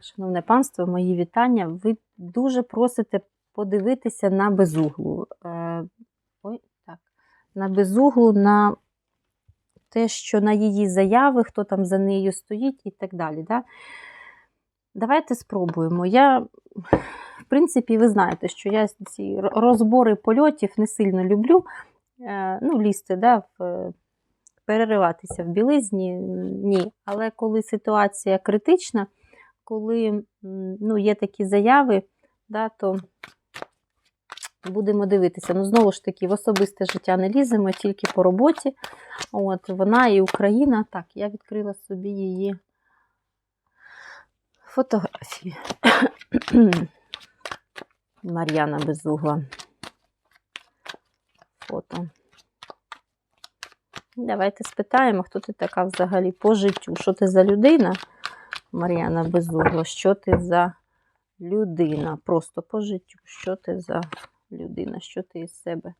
Шановне панство, мої вітання. Ви дуже просите подивитися на безуглу. Е, ой, так, на безуглу, на те, що на її заяви, хто там за нею стоїть і так далі. Да? Давайте спробуємо. Я, в принципі, ви знаєте, що я ці розбори польотів не сильно люблю. Е, ну, лізти, да, в, перериватися в білизні, ні. Але коли ситуація критична, коли ну, є такі заяви, да, то будемо дивитися. Ну, знову ж таки, в особисте життя не ліземо, тільки по роботі. От, вона і Україна. Так, я відкрила собі її фотографії. Мар'яна Безугла. Фото. Давайте спитаємо, хто ти така взагалі по життю. Що ти за людина? Мар'яна Безугла, що ти за людина? Просто по життю. Що ти за людина? Що ти із себе?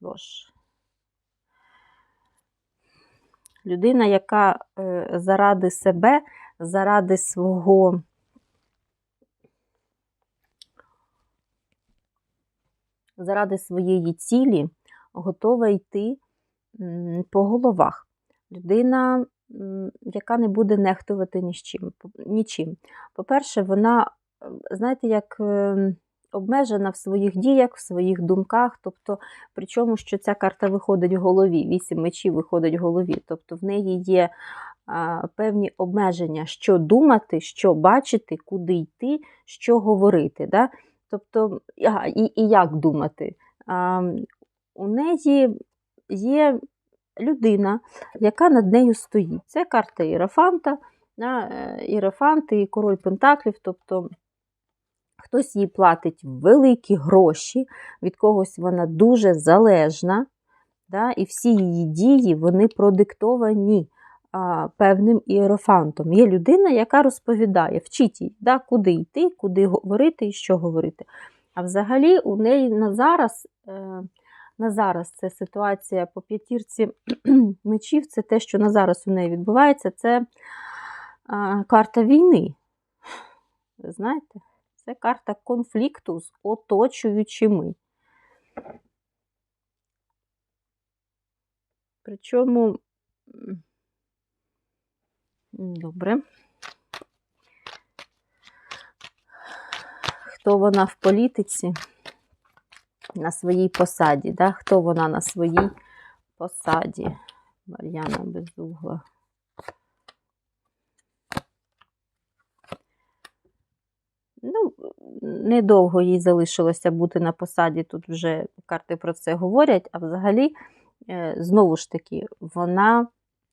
Боже. Людина, яка е, заради себе, заради свого заради своєї цілі готова йти по головах. Людина, яка не буде нехтувати ні нічим. По-перше, вона, знаєте, як е, обмежена в своїх діях, в своїх думках. Тобто, причому, що ця карта виходить в голові, вісім мечів виходить в голові. Тобто в неї є певні обмеження, що думати, що бачити, куди йти, що говорити. Да? Тобто, і, і як думати? У неї є людина, яка над нею стоїть. Це карта Іерофанта, да, е, і король Пентаклів. тобто Хтось їй платить великі гроші, від когось вона дуже залежна, да, і всі її дії вони продиктовані а, певним іерофантом. Є людина, яка розповідає, вчить їй, да, куди йти, куди говорити і що говорити. А взагалі у неї на зараз, е, на зараз це ситуація по п'ятірці мечів, це те, що на зараз у неї відбувається, це а, карта війни. Ви знаєте? Це карта конфлікту з оточуючими. Причому, добре, хто вона в політиці на своїй посаді, да? хто вона на своїй посаді? Мар'яна Безугла. Ну, недовго їй залишилося бути на посаді, тут вже карти про це говорять, а взагалі, е, знову ж таки, вона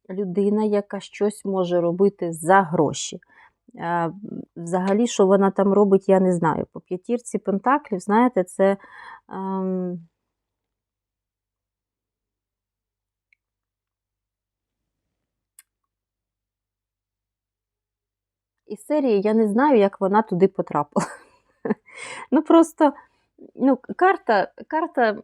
людина, яка щось може робити за гроші. Взагалі, що вона там робить, я не знаю. По п'ятірці Пентаклів, знаєте, це. Ем... Із серії я не знаю, як вона туди потрапила. Ну, просто ну, карта, карта,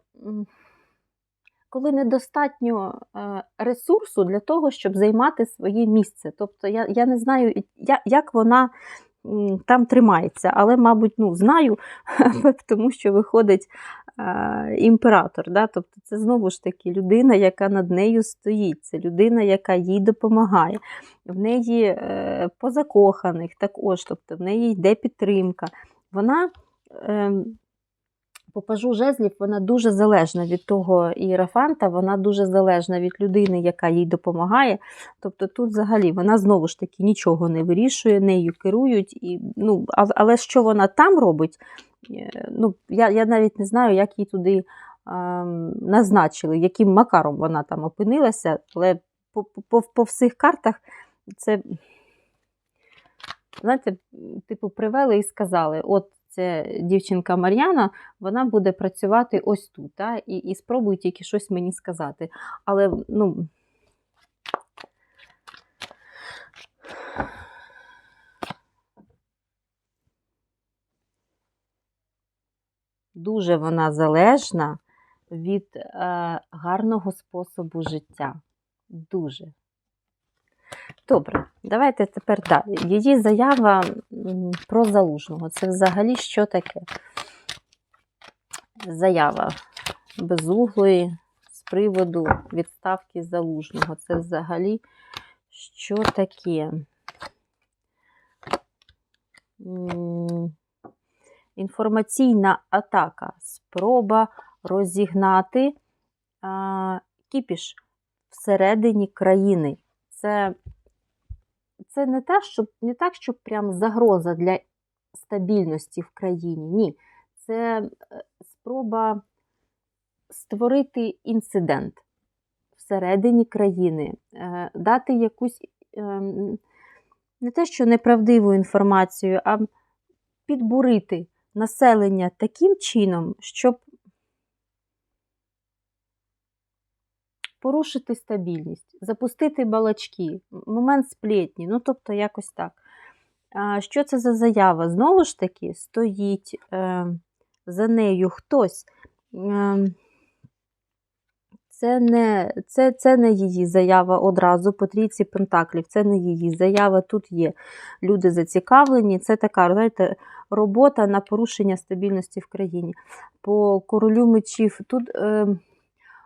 коли недостатньо е, ресурсу для того, щоб займати своє місце. Тобто я я не знаю, як вона там тримається, але, мабуть, ну, знаю, тому що виходить е, імператор. Да? Тобто Це знову ж таки людина, яка над нею стоїть, це людина, яка їй допомагає. В неї е, позакоханих також, тобто в неї йде підтримка. Вона е, по пажу жезлів вона дуже залежна від того іерафанта, вона дуже залежна від людини, яка їй допомагає. Тобто тут взагалі вона знову ж таки нічого не вирішує, нею керують. І, ну, Але що вона там робить, е, ну, я я навіть не знаю, як її туди е, назначили, яким макаром вона там опинилася, але по, по, по всіх картах це. Знаєте, типу, привели і сказали: от це дівчинка Мар'яна, вона буде працювати ось тут. Та, і і спробуй тільки щось мені сказати. Але, ну. Дуже вона залежна від е, гарного способу життя. Дуже. Добре, давайте тепер далі. Її заява про залужного. Це взагалі що таке? Заява безуглої з приводу відставки залужного. Це взагалі що таке? Інформаційна атака. Спроба розігнати а, кіпіш всередині країни. Це, це не, те, щоб, не так, щоб прям загроза для стабільності в країні. Ні. Це е, спроба створити інцидент всередині країни, е, дати якусь ем, не те, що неправдиву інформацію, а підбурити населення таким чином, щоб порушити стабільність, запустити балачки, момент сплетні, ну тобто якось так. Що це за заява? Знову ж таки, стоїть е, за нею хтось. Е, це не, це, це не її заява одразу по трійці пентаклів, це не її заява. Тут є люди зацікавлені. Це така, знаєте, робота на порушення стабільності в країні. По королю мечів тут е,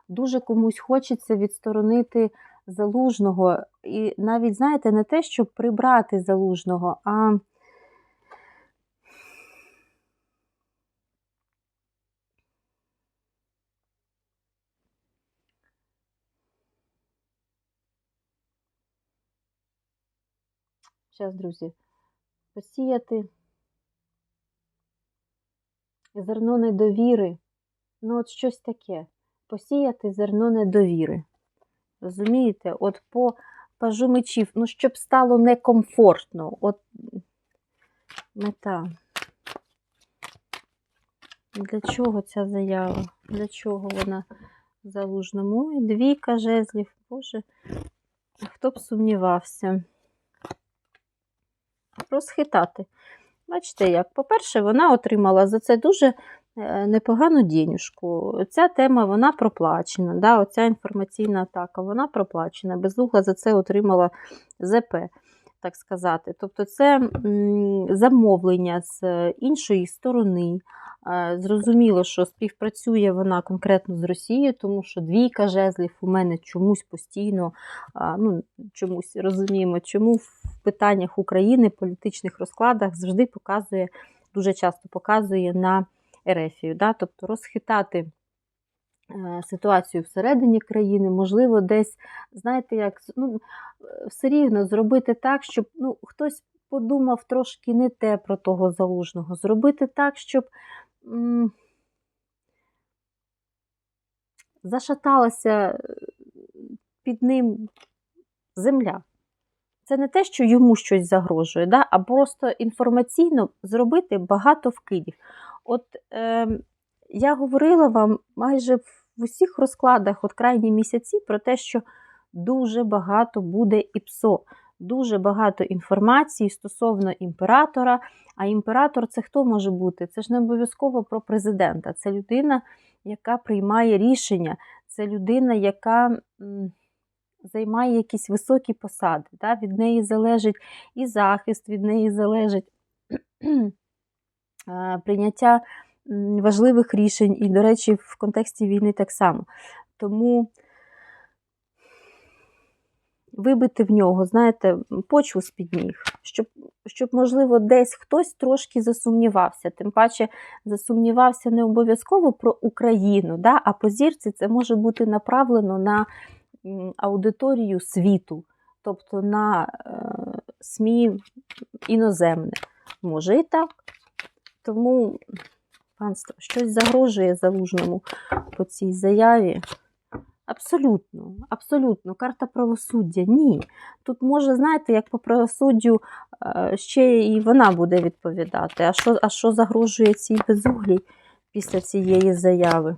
дуже комусь хочеться відсторонити залужного. І навіть, знаєте, не те, щоб прибрати залужного, а. Зараз, друзі, посіяти зерно недовіри. Ну, от щось таке. Посіяти зерно недовіри. Розумієте? От по пажу мечів, ну, щоб стало некомфортно. От мета. Для чого ця заява? Для чого вона залужному? І двійка жезлів. Боже, хто б сумнівався? розхитати. Бачите, як? По-перше, вона отримала за це дуже непогану денюжку. Ця тема вона проплачена. Да? Оця інформаційна атака, вона проплачена. Безугла за це отримала ЗП, так сказати. Тобто, це замовлення з іншої сторони. Е, Зрозуміло, що співпрацює вона конкретно з Росією, тому що двійка жезлів у мене чомусь постійно, ну, чомусь розуміємо, чому в питаннях України, політичних розкладах завжди показує, дуже часто показує на Ерефію. Да? Тобто розхитати е, ситуацію всередині країни, можливо, десь, знаєте, як ну, все рівно зробити так, щоб ну, хтось подумав трошки не те про того залужного, зробити так, щоб м, зашаталася під ним земля. Це не те, що йому щось загрожує, да? а просто інформаційно зробити багато вкидів. От е, я говорила вам майже в усіх розкладах, от крайні місяці, про те, що дуже багато буде ІПСО, дуже багато інформації стосовно імператора. А імператор це хто може бути? Це ж не обов'язково про президента. Це людина, яка приймає рішення, це людина, яка. Займає якісь високі посади. Да? Від неї залежить і захист, від неї залежить прийняття важливих рішень, і, до речі, в контексті війни так само. Тому вибити в нього, знаєте, почву з-під ніг, щоб, щоб, можливо, десь хтось трошки засумнівався. Тим паче засумнівався не обов'язково про Україну, да? а по зірці це може бути направлено на аудиторію світу, тобто на е, СМІ іноземне. Може і так. Тому, панство, щось загрожує залужному по цій заяві. Абсолютно, абсолютно, карта правосуддя. Ні. Тут може, знаєте, як по правосуддю е, ще і вона буде відповідати. А що, а що загрожує цій безуглій після цієї заяви?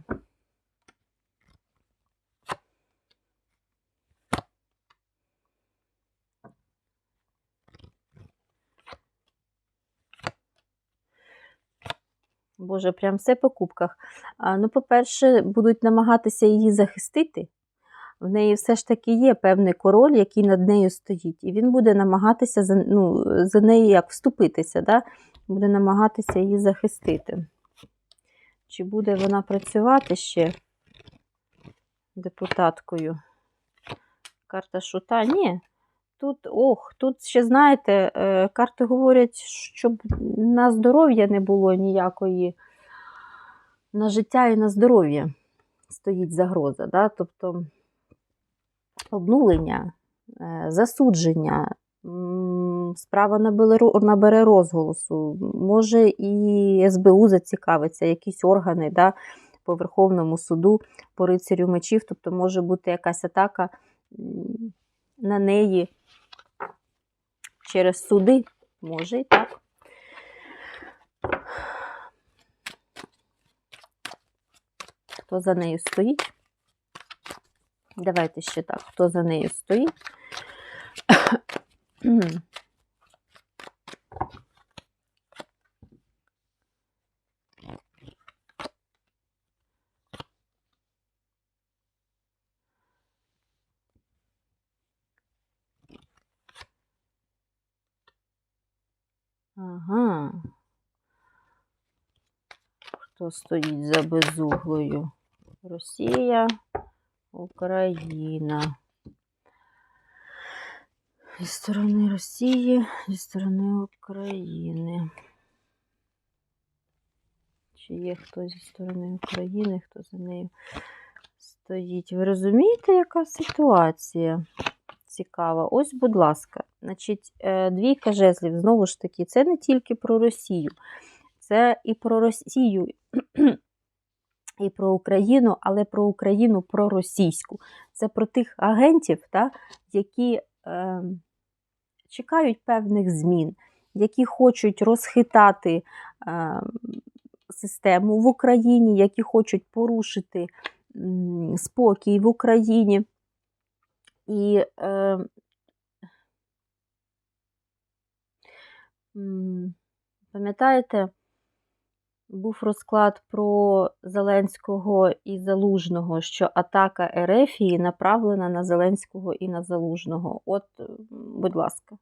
Боже, прям все по кубках. Ну, по-перше, будуть намагатися її захистити. в неї все ж таки є певний король, який над нею стоїть, і він буде намагатися за, ну, за неї як вступитися, да? буде намагатися її захистити. Чи буде вона працювати ще депутаткою? Карта шута? Ні. Тут, ох, тут ще, знаєте, е, карти говорять, щоб на здоров'я не було ніякої, на життя і на здоров'я стоїть загроза. Да? Тобто обнулення, е, засудження, справа набере, розголосу, може і СБУ зацікавиться, якісь органи да, по Верховному суду, по рицарю мечів, тобто може бути якась атака на неї через суди, може і так. Хто за нею стоїть? Давайте ще так, хто за нею стоїть. Ага. Хто стоїть за безуглою? Росія, Україна. Зі сторони Росії, зі сторони України. Чи є хтось зі сторони України, хто за нею стоїть? Ви розумієте, яка ситуація цікава? Ось, будь ласка, значить, е, двійка жезлів, знову ж таки, це не тільки про Росію, це і про Росію, і про Україну, але про Україну проросійську. Це про тих агентів, та, які е, чекають певних змін, які хочуть розхитати е, систему в Україні, які хочуть порушити спокій в Україні. І е, пам'ятаєте, був розклад про Зеленського і Залужного, що атака Ерефії направлена на Зеленського і на Залужного. От, будь ласка,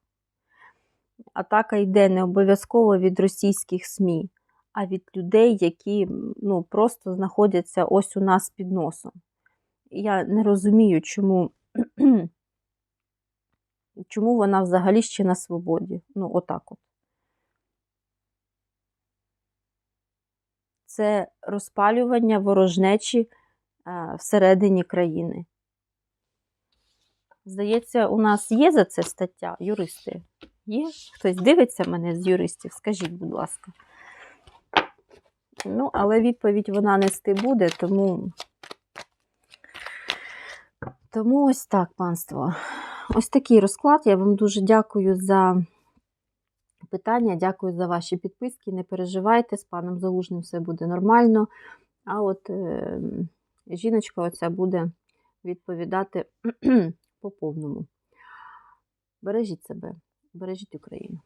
атака йде не обов'язково від російських СМІ, а від людей, які ну, просто знаходяться ось у нас під носом. Я не розумію, чому, чому вона взагалі ще на свободі. Ну, отак от. Це розпалювання ворожнечі всередині країни. Здається, у нас є за це стаття, юристи? Є? Хтось дивиться мене з юристів? Скажіть, будь ласка. Ну, але відповідь вона нести буде, тому. Тому ось так, панство. Ось такий розклад. Я вам дуже дякую за питання. Дякую за ваші підписки. Не переживайте, з паном Залужним все буде нормально. А от е, жіночка оця буде відповідати по повному. Бережіть себе, бережіть Україну.